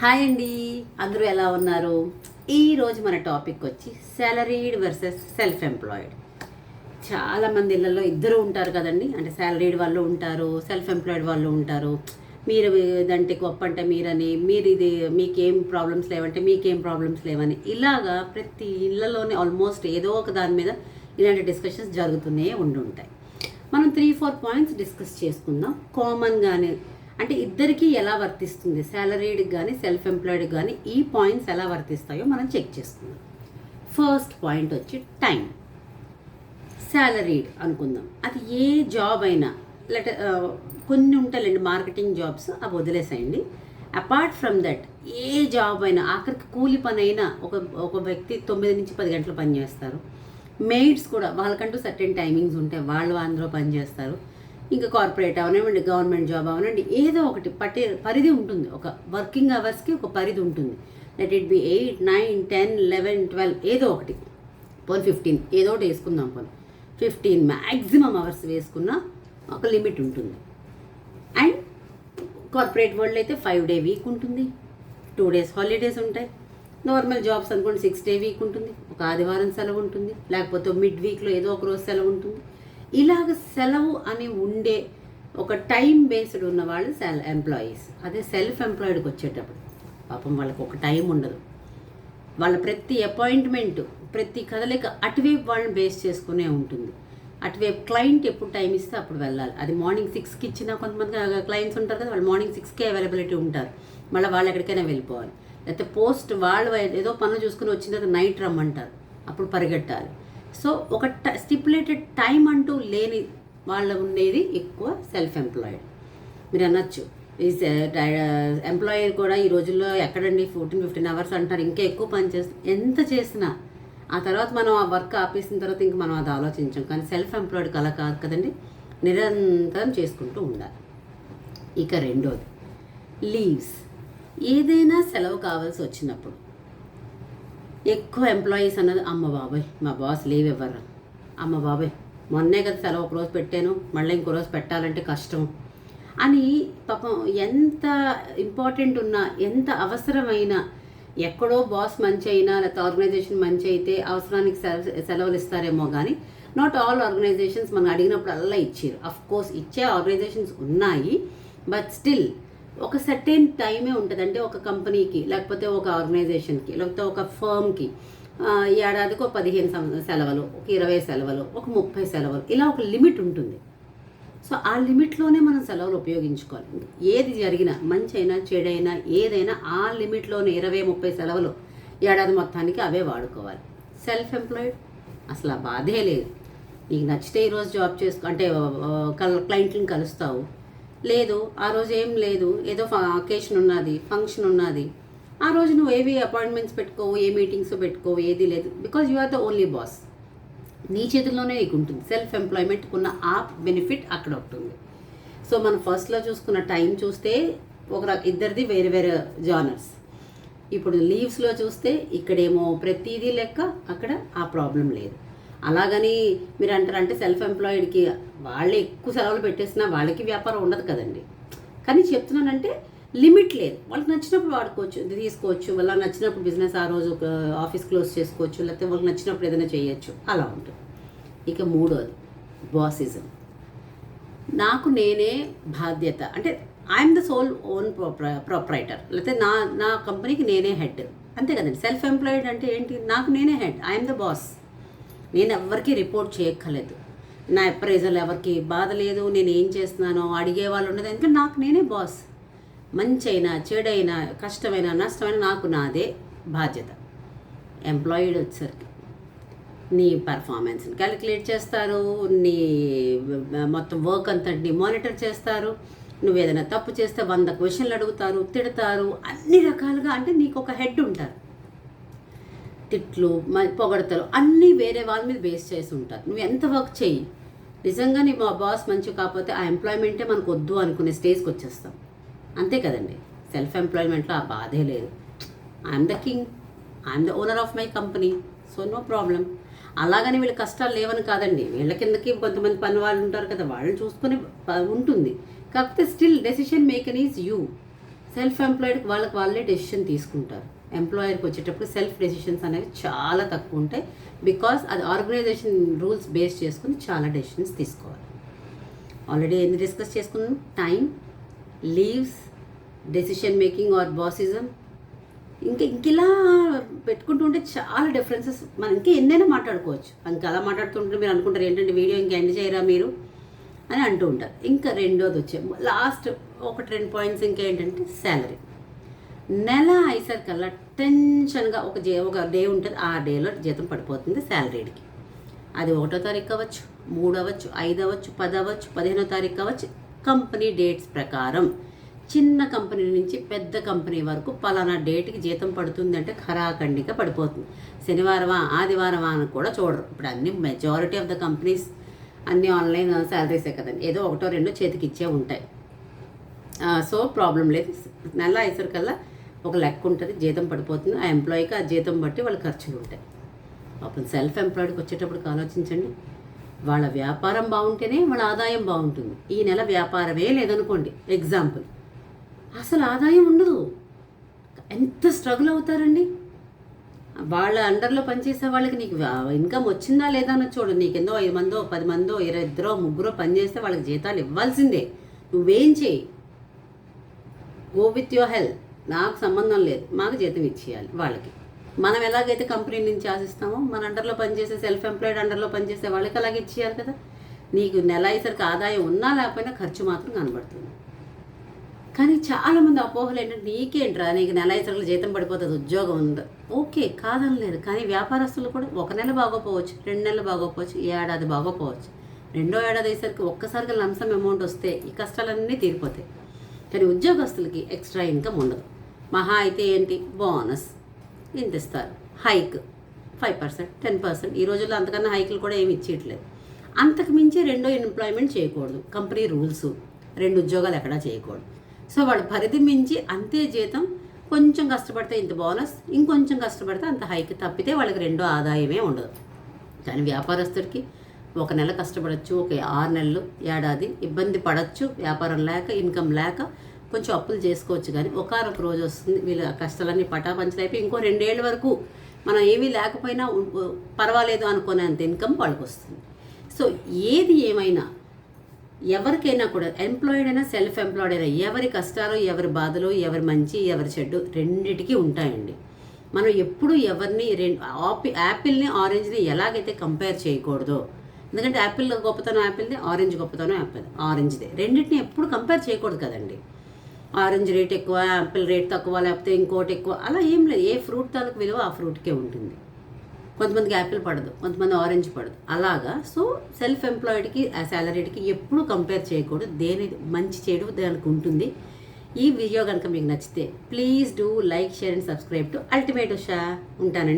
Hi అండి. అందరూ ఎలా ఉన్నారు? ఈరోజు మన టాపిక్ వచ్చి సాలరీడ్ వర్సెస్ సెల్ఫ్ ఎంప్లాయిడ్ చాలా మంది ఇళ్ళల్లో ఇద్దరు ఉంటారు కదండి. అంటే సాలరీడ్ వాళ్ళు ఉంటారు సెల్ఫ్ ఎంప్లాయిడ్ వాళ్ళు ఉంటారు. మీరు ఇదంటే గొప్ప అంటే మీరని మీరు ఇది మీకేం ప్రాబ్లమ్స్ లేవంటే మీకేం ప్రాబ్లమ్స్ లేవని ఇలాగా ప్రతి ఇళ్ళలోనే ఆల్మోస్ట్ ఏదో ఒక దాని మీద ఇలాంటి డిస్కషన్స్ జరుగుతూనే ఉండి ఉంటాయి మనం త్రీ ఫోర్ పాయింట్స్ డిస్కస్ చేసుకుందాం. కామన్గానే అంటే ఇద్దరికీ ఎలా వర్తిస్తుంది? శాలరీడ్కి కానీ సెల్ఫ్ ఎంప్లాయిడ్కి కానీ ఈ పాయింట్స్ ఎలా వర్తిస్తాయో మనం చెక్ చేసుకుందాం. ఫస్ట్ పాయింట్ వచ్చి టైం సాలరీడ్ అనుకుందాం. అది ఏ జాబ్ అయినా లెట కొన్ని ఉంటాయండి మార్కెటింగ్ జాబ్స్ అవి వదిలేసేయండి. అపార్ట్ ఫ్రమ్ దట్ ఏ జాబ్ అయినా ఆఖరికి కూలి పని అయినా ఒక ఒక వ్యక్తి తొమ్మిది నుంచి పది గంటలు పనిచేస్తారు మెయిడ్స్ కూడా వాళ్ళకంటూ సర్టెన్ టైమింగ్స్ ఉంటాయి వాళ్ళు అందులో పనిచేస్తారు ఇంకా కార్పొరేట్ అవనివ్వండి గవర్నమెంట్ జాబ్ అవనండి ఏదో ఒకటి పట్టే పరిధి ఉంటుంది. ఒక వర్కింగ్ అవర్స్కి ఒక పరిధి ఉంటుంది. Let it be eight nine ten eleven twelve ఏదో ఒకటి. పోనీ ఫిఫ్టీన్ ఏదో ఒకటి వేసుకుందాం పోనీ. ఫిఫ్టీన్ మ్యాక్సిమం అవర్స్ వేసుకున్న ఒక లిమిట్ ఉంటుంది. అండ్ కార్పొరేట్ వరల్డ్ అయితే ఫైవ్ డే వీక్ ఉంటుంది. టూ డేస్ హాలిడేస్ ఉంటాయి. నార్మల్ జాబ్స్ అనుకోండి సిక్స్ డే వీక్ ఉంటుంది. ఒక ఆదివారం సెలవు ఉంటుంది. లేకపోతే మిడ్ వీక్లో ఏదో ఒక రోజు సెలవు ఉంటుంది. ఇలాగ సెలవు అని ఉండే ఒక టైం బేస్డ్ ఉన్న వాళ్ళు సెల్ ఎంప్లాయీస్. అదే సెల్ఫ్ ఎంప్లాయిడ్కి వచ్చేటప్పుడు. పాపం వాళ్ళకి ఒక టైం ఉండదు. వాళ్ళ ప్రతి అపాయింట్మెంట్ ప్రతి కదలిక అటువైపు వాళ్ళని బేస్ చేసుకునే ఉంటుంది. అటువైపు క్లయింట్ ఎప్పుడు టైం ఇస్తే అప్పుడు వెళ్ళాలి. అది మార్నింగ్ సిక్స్కి ఇచ్చిన కొంతమంది క్లయింట్స్ ఉంటారు కదా వాళ్ళు మార్నింగ్ సిక్స్కే అవైలబిలిటీ ఉంటారు. మళ్ళీ వాళ్ళు ఎక్కడికైనా వెళ్ళిపోవాలి. లేకపోతే పోస్ట్ వాళ్ళు ఏదో పనులు చూసుకుని వచ్చిన తర్వాత నైట్ రమ్మంటారు. అప్పుడు పరిగెట్టాలి. సో ఒక స్టిపులేటెడ్ టైం అంటూ లేని వాళ్ళు ఉండేది ఎక్కువ సెల్ఫ్ ఎంప్లాయిడ్ మీరు అనొచ్చు ఈ ఎంప్లాయర్ కూడా ఈ రోజుల్లో ఎక్కడండి? ఫోర్టీన్ ఫిఫ్టీన్ అవర్స్ అంటారు. ఇంకా ఎక్కువ పని చేస్తే ఎంత చేసినా. ఆ తర్వాత మనం ఆ వర్క్ ఆపేసిన తర్వాత ఇంక మనం అది ఆలోచించాం. కానీ సెల్ఫ్ ఎంప్లాయిడ్ అలా కాదు కదండి. నిరంతరం చేసుకుంటూ ఉండాలి. ఇక రెండోది. లీవ్స్ ఏదైనా సెలవు కావాల్సి వచ్చినప్పుడు ఎక్కువ ఎంప్లాయీస్ అన్నది అమ్మ బాబాయ్ మా బాస్ లీవ్ ఇవ్వరు. అమ్మ బాబాయ్ మొన్నే కదా సెలవు ఒక రోజు పెట్టాను మళ్ళీ ఇంకో రోజు పెట్టాలంటే కష్టం. అని పాపం ఎంత ఇంపార్టెంట్ ఉన్నా ఎంత అవసరమైన ఎక్కడో బాస్ మంచి అయినా లేకపోతే ఆర్గనైజేషన్ మంచి అయితే అవసరానికి సెల- సెలవులు ఇస్తారేమో కానీ నాట్ ఆల్ ఆర్గనైజేషన్స్ మనం అడిగినప్పుడు అలా ఇచ్చారు. అఫ్ కోర్స్ ఇచ్చే ఆర్గనైజేషన్స్ ఉన్నాయి బట్ స్టిల్ ఒక సర్టెన్ టైమే ఉంటుంది అంటే ఒక కంపెనీకి లేకపోతే ఒక ఆర్గనైజేషన్కి లేకపోతే ఒక ఫర్మ్కి ఏడాదికి ఒక పదిహేను సెలవులు ఒక ఇరవై సెలవులు ఒక ముప్పై సెలవులు ఇలా ఒక లిమిట్ ఉంటుంది. సో ఆ లిమిట్లోనే మనం సెలవులు ఉపయోగించుకోవాలి. ఏది జరిగినా మంచి అయినా చెడైనా ఏదైనా ఆ లిమిట్లోనే ఇరవై ముప్పై సెలవులు ఏడాది మొత్తానికి అవే వాడుకోవాలి. సెల్ఫ్ ఎంప్లాయిడ్ అసలు ఆ బాధే లేదు. నీకు నచ్చితే ఈరోజు జాబ్ చేసుకో అంటే క్లయింట్ని కలుస్తావు. లేదు ఆ రోజు ఏం లేదు ఏదో అకేషన్ ఉన్నది ఫంక్షన్ ఉన్నది. ఆ రోజు నువ్వు ఏవి అపాయింట్మెంట్స్ పెట్టుకోవు ఏ మీటింగ్స్ పెట్టుకోవు ఏది లేదు. Because you are the only boss నీ చేతుల్లోనే నీకు ఉంటుంది సెల్ఫ్ ఎంప్లాయ్మెంట్కి ఉన్న ఆ బెనిఫిట్ అక్కడ ఉంటుంది. సో మనం ఫస్ట్లో చూసుకున్న టైం చూస్తే ఒక ఇద్దరిది వేరే వేరే జానర్స్ ఇప్పుడు లీవ్స్లో చూస్తే ఇక్కడేమో ప్రతిదీ లెక్క అక్కడ ఆ ప్రాబ్లం లేదు. అలాగని మీరు అంటారంటే సెల్ఫ్ ఎంప్లాయిడ్కి వాళ్ళే ఎక్కువ సెలవులు పెట్టేసినా వాళ్ళకి వ్యాపారం ఉండదు కదండి. కానీ చెప్తున్నానంటే లిమిట్ లేదు. వాళ్ళకి నచ్చినప్పుడు వాడుకోవచ్చు తీసుకోవచ్చు. వాళ్ళకి నచ్చినప్పుడు బిజినెస్ ఆ రోజు ఆఫీస్ క్లోజ్ చేసుకోవచ్చు లేకపోతే వాళ్ళకి నచ్చినప్పుడు ఏదైనా చేయొచ్చు. అలా ఉంటుంది. ఇక మూడోది బాసిజం నాకు నేనే బాధ్యత. అంటే I'm the sole own proprietor లేకపోతే నా నా కంపెనీకి నేనే హెడ్ అంతే కదండి. సెల్ఫ్ ఎంప్లాయిడ్ అంటే ఏంటి? నాకు నేనే హెడ్ ఐఎమ్ ద బాస్ నేను ఎవరికి రిపోర్ట్ చేయక్కర్లేదు. నా అప్రైజల్ ఎవరికి బాధ లేదు నేను ఏం చేస్తున్నానో అడిగే వాళ్ళు ఉండదు. ఎందుకంటే నాకు నేనే బాస్. మంచి అయినా చెడైనా కష్టమైనా నష్టమైనా నాకు నాదే బాధ్యత. ఎంప్లాయిడ్ వచ్చేసరికి. నీ పర్ఫార్మెన్స్ని క్యాలిక్యులేట్ చేస్తారు నీ మొత్తం వర్క్ అంతటిని మానిటర్ చేస్తారు. నువ్వు ఏదైనా తప్పు చేస్తే వంద క్వశ్చన్లు అడుగుతారు తిడతారు అన్ని రకాలుగా అంటే నీకు ఒక హెడ్ ఉంటారు. తిట్లు పొగడతలు పొగడతారు అన్నీ వేరే వాళ్ళ మీద బేస్ చేసి ఉంటారు. నువ్వు ఎంత వర్క్ చెయ్యి. నిజంగా నీ మా బాస్ మంచి కాకపోతే ఆ ఎంప్లాయ్మెంటే మనకు వద్దు అనుకునే స్టేజ్కి వచ్చేస్తాం. అంతే కదండి. సెల్ఫ్ ఎంప్లాయ్మెంట్లో ఆ బాధే లేదు. I'm the king I'm the owner of my company so no problem అలాగని వీళ్ళ కష్టాలు లేవని కాదండి. వీళ్ళ కిందకి కొంతమంది పని వాళ్ళు ఉంటారు కదా వాళ్ళని చూసుకుని ఉంటుంది. కాకపోతే still decision maker is you self ఎంప్లాయిడ్కి వాళ్ళకి వాళ్ళే డెసిషన్ తీసుకుంటారు. ఎంప్లాయర్కి వచ్చేటప్పుడు సెల్ఫ్ డెసిషన్స్ అనేవి చాలా తక్కువ ఉంటాయి. బికాస్ అది ఆర్గనైజేషన్ రూల్స్ బేస్ చేసుకుని చాలా డెసిషన్స్ తీసుకోవాలి. ఆల్రెడీ ఎన్ని డిస్కస్ చేసుకున్నాం? Time leaves decision making or bossism ఇంకా ఇంకిలా పెట్టుకుంటూ ఉంటే చాలా డిఫరెన్సెస్ మనం ఇంకా ఎన్నైనా మాట్లాడుకోవచ్చు. ఇంకా అలా మాట్లాడుతుంటే మీరు అనుకుంటారు ఏంటంటే వీడియో ఇంకా ఎండ్ చేయరా మీరు? అని అంటూ ఉంటారు. ఇంకా రెండోది వచ్చే లాస్ట్ ఒకటి రెండు పాయింట్స్ ఇంకా ఏంటంటే శాలరీ నెల అయ్యేసరికల్లా టెన్షన్గా ఒక డే ఒక డే ఉంటుంది. ఆ డేలో జీతం పడిపోతుంది శాలరీకి అది ఒకటో తారీఖు అవ్వచ్చు మూడు అవ్వచ్చు ఐదు అవ్వచ్చు పది అవ్వచ్చు పదిహేనో తారీఖు అవ్వచ్చు కంపెనీ డేట్స్ ప్రకారం చిన్న కంపెనీ నుంచి పెద్ద కంపెనీ వరకు పలానా డేట్కి జీతం పడుతుంది అంటే ఖరాఖండిగా పడిపోతుంది. శనివారమా ఆదివారమా అని కూడా చూడరు. ఇప్పుడు అన్ని మెజారిటీ ఆఫ్ ద కంపెనీస్ అన్ని ఆన్లైన్ శాలరీసే కదండి. ఏదో ఒకటో రెండో చేతికి ఇచ్చే ఉంటాయి. సో ప్రాబ్లం లేదు. నెల ఐసరికల్లా ఒక లెక్క ఉంటుంది జీతం పడిపోతుంది. ఆ ఎంప్లాయీకి ఆ జీతం బట్టి వాళ్ళ ఖర్చులు ఉంటాయి. పాపం సెల్ఫ్ ఎంప్లాయిడ్కి వచ్చేటప్పటికి ఆలోచించండి. వాళ్ళ వ్యాపారం బాగుంటేనే వాళ్ళ ఆదాయం బాగుంటుంది. ఈ నెల వ్యాపారమే లేదనుకోండి ఎగ్జాంపుల్ అసలు ఆదాయం ఉండదు. ఎంత స్ట్రగుల్ అవుతారండి? వాళ్ళ అండర్లో పనిచేసే వాళ్ళకి నీకు ఇన్కమ్ వచ్చిందా లేదా అని చూడు. నీకెందో ఐదు మందో పది మందో ఇరవై ఇద్దరో ముగ్గురో పనిచేస్తే వాళ్ళకి జీతాలు ఇవ్వాల్సిందే. నువ్వేం చేయి? గో విత్ యువర్ హెల్త్ నాకు సంబంధం లేదు. మాకు జీతం ఇచ్చేయాలి వాళ్ళకి. మనం ఎలాగైతే కంపెనీ నుంచి ఆశిస్తామో మన అండర్లో పనిచేసే సెల్ఫ్ ఎంప్లాయిడ్ అండర్లో పనిచేసే వాళ్ళకి అలాగే ఇచ్చేయాలి కదా. నీకు నెల అయ్యేసరికి ఆదాయం ఉన్నా లేకపోయినా ఖర్చు మాత్రం కనబడుతుంది. కానీ చాలామంది అపోహలు ఏంటంటే నీకేంట్రా? నీకు నెల అయ్యేసరికి జీతం పడిపోతుంది ఉద్యోగం ఉంది. ఓకే కాదని లేదు కానీ వ్యాపారస్తులు కూడా ఒక నెల బాగోపోవచ్చు రెండు నెలలు బాగోపోవచ్చు ఏడాది బాగోపోవచ్చు రెండో ఏడాది అయ్యేసరికి ఒక్కసారిగా లంసం అమౌంట్ వస్తే ఈ కష్టాలన్నీ తీరిపోతాయి. కానీ ఉద్యోగస్తులకి ఎక్స్ట్రా ఇన్కమ్ ఉండదు. మహా అయితే ఏంటి? బోనస్. ఇంత ఇస్తారు. Hike. Five percent ten percent. ఈ రోజుల్లో అంతకన్నా హైక్లు కూడా ఏమి ఇచ్చేయట్లేదు. అంతకు మించి రెండో ఎంప్లాయ్మెంట్ చేయకూడదు. Company rules. రెండు ఉద్యోగాలు ఎక్కడా చేయకూడదు. సో వాళ్ళ పరిధి మించి అంతే జీతం కొంచెం కష్టపడితే ఇంత బోనస్ ఇంకొంచెం కష్టపడితే అంత హైక్. తప్పితే వాళ్ళకి రెండో ఆదాయమే ఉండదు. కానీ వ్యాపారస్తుడికి ఒక నెల కష్టపడచ్చు ఒక ఆరు నెలలు ఏడాది ఇబ్బంది పడచ్చు వ్యాపారం లేక ఇన్కమ్ లేక కొంచెం అప్పులు చేసుకోవచ్చు కానీ ఒకనొక రోజు వస్తుంది వీళ్ళ కష్టాలన్నీ పటాపంచలు అయిపోయి ఇంకో రెండేళ్ళ వరకు మనం ఏమీ లేకపోయినా పర్వాలేదు అనుకునేంత ఇన్కమ్ వాళ్ళకి వస్తుంది. సో ఏది ఏమైనా ఎవరికైనా కూడా ఎంప్లాయిడ్ అయినా సెల్ఫ్ ఎంప్లాయిడ్ అయినా ఎవరి కష్టాలు ఎవరి బాధలు ఎవరి మంచి ఎవరి చెడ్డు రెండిటికి ఉంటాయండి. మనం ఎప్పుడు ఎవరిని రెండు ఆపి యాపిల్ని ఆరెంజ్ని ఎలాగైతే కంపేర్ చేయకూడదో ఎందుకంటే యాపిల్ గొప్పతనం యాపిల్ది ఆరెంజ్ గొప్పతనం యాపిల్ ఆరెంజ్దే. రెండింటిని ఎప్పుడు కంపేర్ చేయకూడదు కదండి. ఆరెంజ్ రేట్ ఎక్కువ యాపిల్ రేట్ తక్కువ లేకపోతే ఇంకోటి ఎక్కువ అలా ఏం లేదు. ఏ ఫ్రూట్ తాలూకు విలువ ఆ ఫ్రూట్కే ఉంటుంది. కొంతమందికి యాపిల్ పడదు కొంతమంది ఆరెంజ్ పడదు. అలాగా. సో సెల్ఫ్ ఎంప్లాయిడ్కి ఆ శాలరీకి ఎప్పుడు కంపేర్ చేయకూడదు. దేని మంచి చెడు దానికి ఉంటుంది. ఈ వీడియో కనుక మీకు నచ్చితే please do like share and subscribe to ultimate Usha. ఉంటానండి.